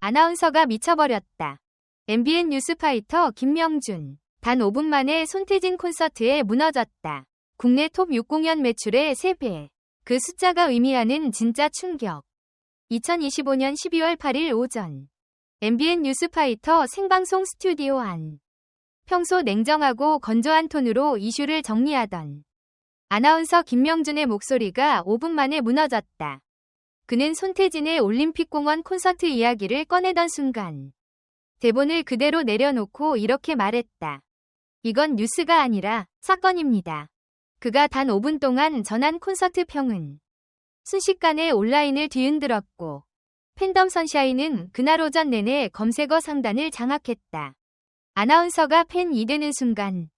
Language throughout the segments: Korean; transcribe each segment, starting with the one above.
아나운서가 미쳐버렸다. MBN 뉴스파이터 김명준. 단 5분 만에 손태진 콘서트에 무너졌다. 국내 톱 6 공연 매출의 3배. 그 숫자가 의미하는 진짜 충격. 2025년 12월 8일 오전. MBN 뉴스파이터 생방송 스튜디오 안. 평소 냉정하고 건조한 톤으로 이슈를 정리하던 아나운서 김명준의 목소리가 5분 만에 무너졌다. 그는 손태진의 올림픽공원 콘서트 이야기를 꺼내던 순간 대본을 그대로 내려놓고 이렇게 말했다. 이건 뉴스가 아니라 사건입니다. 그가 단 5분 동안 전한 콘서트 평은 순식간에 온라인을 뒤흔들었고 팬덤 선샤인은 그날 오전 내내 검색어 상단을 장악했다. 아나운서가 팬이 되는 순간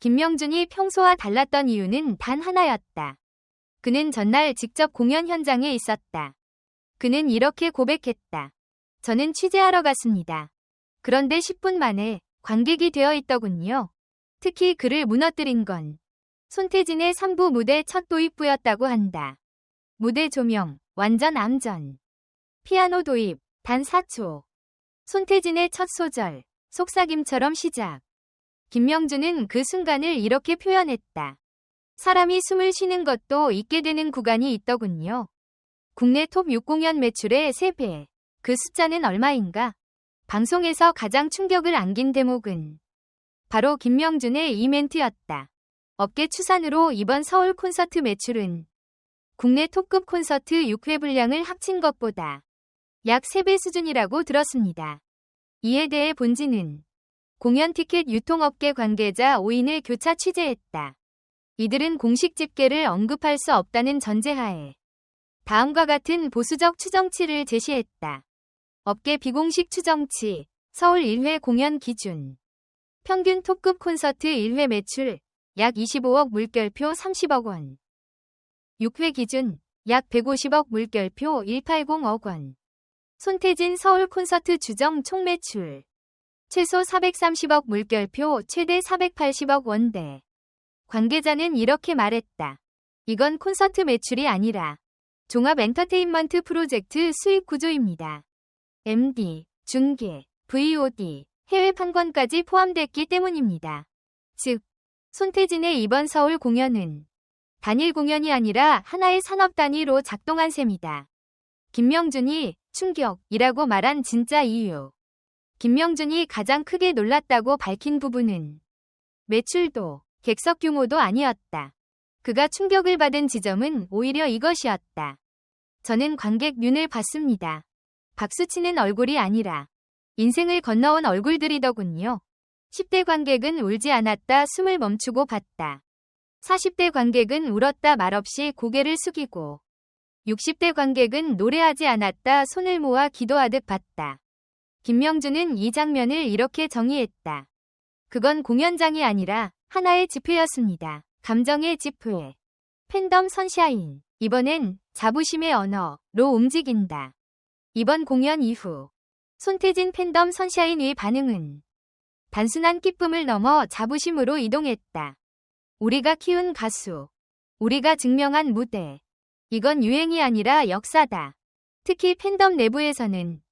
김명준이 평소와 달랐던 이유는 단 하나였다. 그는 전날 직접 공연 현장에 있었다. 그는 이렇게 고백했다. 저는 취재하러 갔습니다. 그런데 10분 만에 관객이 되어 있더군요. 특히 그를 무너뜨린 건 손태진의 3부 무대 첫 도입부였다고 한다. 무대 조명, 완전 암전. 피아노 도입, 단 4초. 손태진의 첫 소절, 속삭임처럼 시작. 김명준은 그 순간을 이렇게 표현했다. 사람이 숨을 쉬는 것도 잊게 되는 구간이 있더군요. 국내 톱 6 공연 매출의 3배. 그 숫자는 얼마인가? 방송에서 가장 충격을 안긴 대목은 바로 김명준의 이 멘트였다. 업계 추산으로 이번 서울 콘서트 매출은 국내 톱급 콘서트 6회 분량을 합친 것보다 약 3배 수준이라고 들었습니다. 이에 대해 본지는 공연 티켓 유통업계 관계자 5인을 교차 취재했다. 이들은 공식 집계를 언급할 수 없다는 전제하에 다음과 같은 보수적 추정치를 제시했다. 업계 비공식 추정치, 서울 1회 공연 기준. 평균 톱급 콘서트 1회 매출 약 25억 물결표 30억 원. 6회 기준 약 150억 물결표 180억 원. 손태진 서울 콘서트 주정 총 매출 최소 430억 물결표 최대 480억 원대. 관계자는 이렇게 말했다. 이건 콘서트 매출이 아니라 종합 엔터테인먼트 프로젝트 수입 구조입니다. MD, 중계, VOD, 해외 판권까지 포함됐기 때문입니다. 즉, 손태진의 이번 서울 공연은 단일 공연이 아니라 하나의 산업 단위로 작동한 셈이다. 김명준이 충격이라고 말한 진짜 이유. 김명준이 가장 크게 놀랐다고 밝힌 부분은 매출도 객석 규모도 아니었다. 그가 충격을 받은 지점은 오히려 이것이었다. 저는 관객 눈을 봤습니다. 박수치는 얼굴이 아니라 인생을 건너온 얼굴들이더군요. 10대 관객은 울지 않았다 숨을 멈추고 봤다. 40대 관객은 울었다 말없이 고개를 숙이고 60대 관객은 노래하지 않았다 손을 모아 기도하듯 봤다. 김명준은 이 장면을 이렇게 정의했다. 그건 공연장이 아니라 하나의 집회였습니다. 감정의 집회. 팬덤 선샤인. 이번엔 자부심의 언어로 움직인다. 이번 공연 이후 손태진 팬덤 선샤인의 반응은 단순한 기쁨을 넘어 자부심으로 이동했다. 우리가 키운 가수. 우리가 증명한 무대. 이건 유행이 아니라 역사다. 특히 팬덤 내부에서는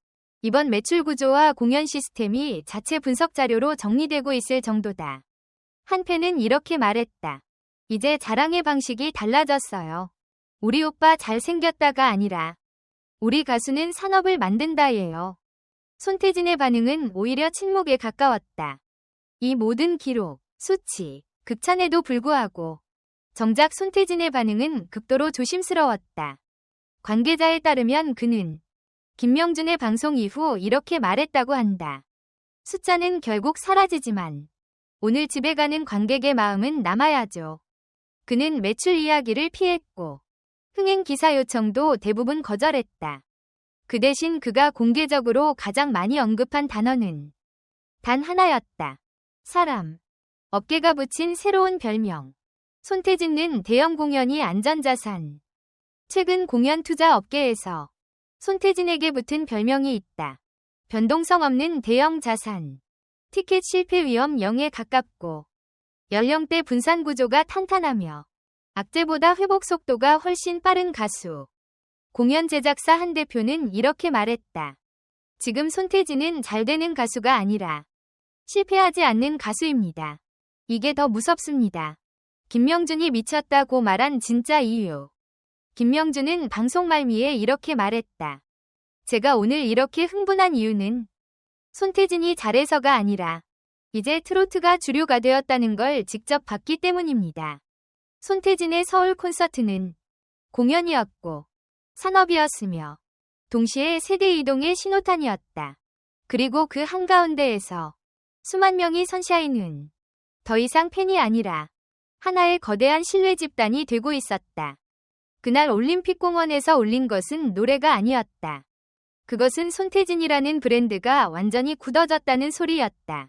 이번 매출 구조와 공연 시스템이 자체 분석 자료로 정리되고 있을 정도다. 한 팬은 이렇게 말했다. 이제 자랑의 방식이 달라졌어요. 우리 오빠 잘생겼다가 아니라 우리 가수는 산업을 만든다예요. 손태진의 반응은 오히려 침묵에 가까웠다. 이 모든 기록, 수치, 극찬에도 불구하고 정작 손태진의 반응은 극도로 조심스러웠다. 관계자에 따르면 그는 김명준의 방송 이후 이렇게 말했다고 한다. 숫자는 결국 사라지지만 오늘 집에 가는 관객의 마음은 남아야죠. 그는 매출 이야기를 피했고 흥행 기사 요청도 대부분 거절했다. 그 대신 그가 공개적으로 가장 많이 언급한 단어는 단 하나였다. 사람. 업계가 붙인 새로운 별명. 손태진는 대형 공연이 안전자산. 최근 공연 투자 업계에서 손태진에게 붙은 별명이 있다. 변동성 없는 대형 자산. 티켓 실패 위험 0에 가깝고 연령대 분산 구조가 탄탄하며 악재보다 회복 속도가 훨씬 빠른 가수. 공연 제작사 한 대표는 이렇게 말했다. 지금 손태진은 잘 되는 가수가 아니라 실패하지 않는 가수입니다. 이게 더 무섭습니다. 김명준이 미쳤다고 말한 진짜 이유. 김명준은 방송 말미에 이렇게 말했다. 제가 오늘 이렇게 흥분한 이유는 손태진이 잘해서가 아니라 이제 트로트가 주류가 되었다는 걸 직접 봤기 때문입니다. 손태진의 서울 콘서트는 공연이었고 산업이었으며 동시에 세대 이동의 신호탄이었다. 그리고 그 한가운데에서 수만 명이 선샤인은 더 이상 팬이 아니라 하나의 거대한 신뢰 집단이 되고 있었다. 그날 올림픽 공원에서 올린 것은 노래가 아니었다. 그것은 손태진이라는 브랜드가 완전히 굳어졌다는 소리였다.